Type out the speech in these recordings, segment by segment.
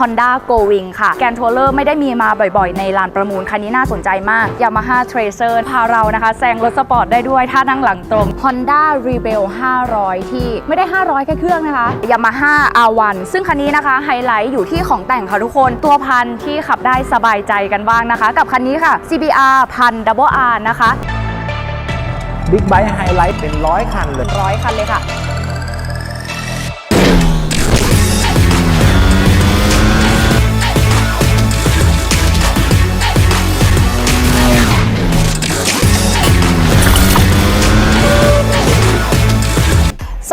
Honda Go Wing ค่ะ แกนทัวเลอร์ไม่ได้มีมาบ่อยๆ ในลานประมูล คันนี้น่าสนใจมาก Yamaha Tracer พาเรานะคะแซงรถสปอร์ตได้ด้วยท่านั่งหลังตรง Honda Rebel 500 ที่ไม่ได้ 500 แค่เครื่องนะคะ Yamaha R1 ซึ่งคันนี้นะคะ ไฮไลท์อยู่ที่ของแต่งค่ะทุกคน ตัวพันที่ขับได้สบายใจกันบ้างนะคะ กับคันนี้ค่ะ CBR พัน Double R นะคะ บิ๊กไบค์ไฮไลท์เป็นร้อยคันเลยร้อยคันเลยค่ะ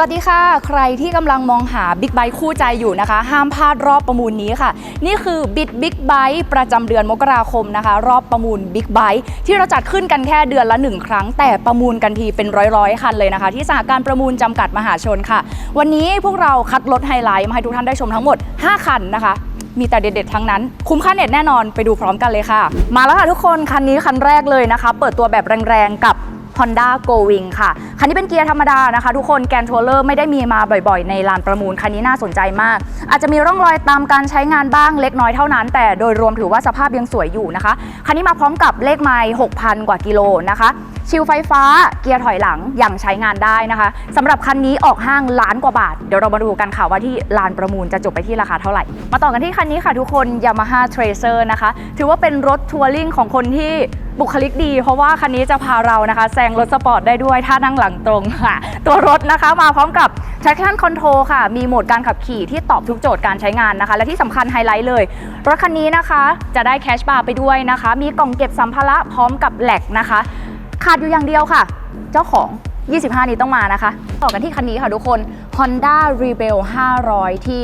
วัสดีค่ะ ใครที่กำลังมองหาบิ๊กไบค์คู่ใจอยู่นะคะ ห้ามพลาดรอบประมูลนี้ค่ะ นี่คือบิดบิ๊กไบค์ประจำเดือนมกราคมนะคะ รอบประมูลบิ๊กไบค์ที่เราจัดขึ้นกันแค่เดือนละหนึ่งครั้ง แต่ประมูลกันทีเป็นร้อยๆ คันเลยนะคะ ที่สหการประมูลจำกัดมหาชนค่ะ วันนี้พวกเราคัดลดไฮไลท์มาให้ทุกท่านได้ชมทั้งหมด 5 คันนะคะมีแต่เด็ดๆทั้งนั้น คุ้มค่าเน็ตแน่นอนไปดูพร้อมกันเลยค่ะ มาแล้วค่ะทุกคนคันนี้คันแรกเลยนะคะ เปิดตัวแบบแรงๆกับ Honda Go Wing ค่ะ คันนี้เป็นเกียร์ธรรมดานะคะ ทุกคนแกนทัวเลอร์ไม่ได้มีมาบ่อยๆ ในลานประมูล คันนี้น่าสนใจมาก อาจจะมีร่องรอยตามการใช้งานบ้างเล็กน้อยเท่านั้น แต่โดยรวมถือว่าสภาพยังสวยอยู่นะคะ คันนี้มาพร้อมกับเลขไมล์6,000 กว่ากิโลนะคะชิลไฟฟ้าเกียร์ถอยหลังยังใช้งานได้นะคะสำหรับคันนี้ออกห้างล้านกว่าบาท เดี๋ยวเรามาดูกันค่ะว่าที่ลานประมูลจะจบไปที่ราคาเท่าไหร่ มาต่อกันที่คันนี้ค่ะทุกคน Yamaha Tracer นะคะ ถือว่าเป็นรถทัวริงของคนที่ บุคลิกดี เพราะว่าคันนี้จะพาเรานะคะแซงรถสปอร์ตได้ด้วยท่านั่งหลังตรงค่ะ ตัวรถนะคะมาพร้อมกับ traction control ค่ะ มีโหมดการขับขี่ที่ตอบทุกโจทย์การใช้งานนะคะ และที่สำคัญไฮไลท์เลย รถคันนี้นะคะจะได้แคชบาร์ไปด้วยนะคะ มีกล่องเก็บสัมภาระพร้อมกับแหลกนะคะ ขาดอยู่อย่างเดียวค่ะ เจ้าของ 25 นี้ต้องมานะคะ ต่อกันที่คันนี้ค่ะทุกคน Honda Rebel 500 ที่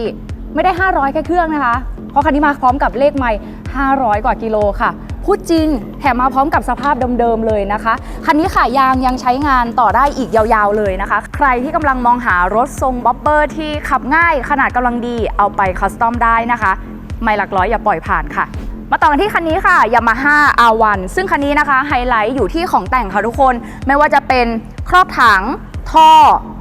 ไม่ได้ 500 แค่เครื่องนะคะ เพราะคันนี้มาพร้อมกับเลขไม่500 กว่ากิโลค่ะ พูดจริงแถมมาพร้อมกับสภาพเดิมๆเลยนะคะ คันนี้ค่ะยางยังใช้งานต่อได้อีกยาวๆเลยนะคะ ใครที่กำลังมองหารถทรงบ๊อบเบอร์ที่ขับง่ายขนาดกำลังดีเอาไปคัสตอมได้นะคะ ไม่หลักร้อยอย่าปล่อยผ่านค่ะมาต่อกันที่คันนี้ค่ะ Yamaha R1 ซึ่งคันนี้นะคะไฮไลท์อยู่ที่ของแต่งค่ะทุกคน ไม่ว่าจะเป็นครอบถัง ท่อ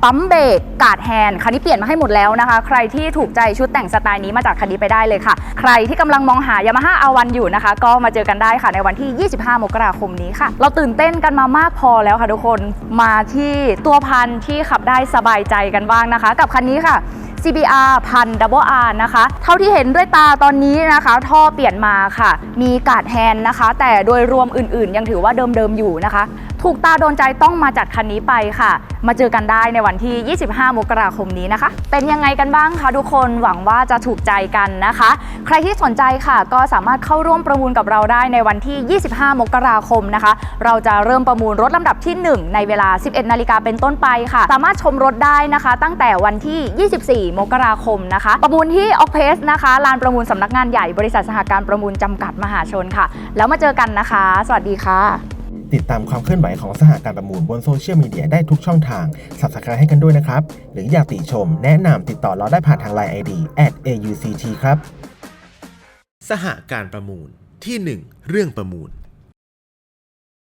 ปั๊มเบรกกาดแฮนด์คันนี้เปลี่ยนมาให้หมดแล้วนะคะ ใครที่ถูกใจชุดแต่งสไตล์นี้มาจากคันนี้ไปได้เลยค่ะ ใครที่กำลังมองหา Yamaha R1 อยู่นะคะ ก็มาเจอกันได้ค่ะในวันที่ 25 มกราคมนี้ค่ะ เราตื่นเต้นกันมามากพอแล้วค่ะทุกคนมาที่ตัวพันที่ขับได้สบายใจกันบ้างนะคะ กับคันนี้ค่ะ CBR พัน Double R นะคะ เท่าที่เห็นด้วยตาตอนนี้นะคะ ท่อเปลี่ยนมาค่ะ มีกาดแฮนนะคะ แต่โดยรวมอื่นๆ ยังถือว่าเดิมๆอยู่นะคะ ถูกตาโดนใจต้องมาจัดคันนี้ไปค่ะ มาเจอกันได้ในวันที่ 25 มกราคมนี้นะคะ เป็นยังไงกันบ้างคะทุกคนหวังว่าจะถูกใจกันนะคะ ใครที่สนใจค่ะ ก็สามารถเข้าร่วมประมูลกับเราได้ในวันที่ 25 มกราคมนะคะ เราจะเริ่มประมูลรถลำดับที่ 1 ในเวลา 11 นาฬิกาเป็นต้นไปค่ะ สามารถชมรถได้นะคะ ตั้งแต่วันที่ 24 มกราคมนะคะ ประมูลที่ออกเพสนะคะลานประมูลสำนักงานใหญ่บริษัทสหการประมูลจำกัดมหาชนค่ะ แล้วมาเจอกันนะคะ สวัสดีค่ะ ติดตามความเคลื่อนไหวของสหการประมูลบนโซเชียลมีเดียได้ทุกช่องทาง Subscribe ให้กันด้วยนะครับ หรืออยากติชม แนะนำติดต่อเราได้ผ่านทาง Line ID @auct ครับ สหการประมูลที่ 1 เรื่องประมูล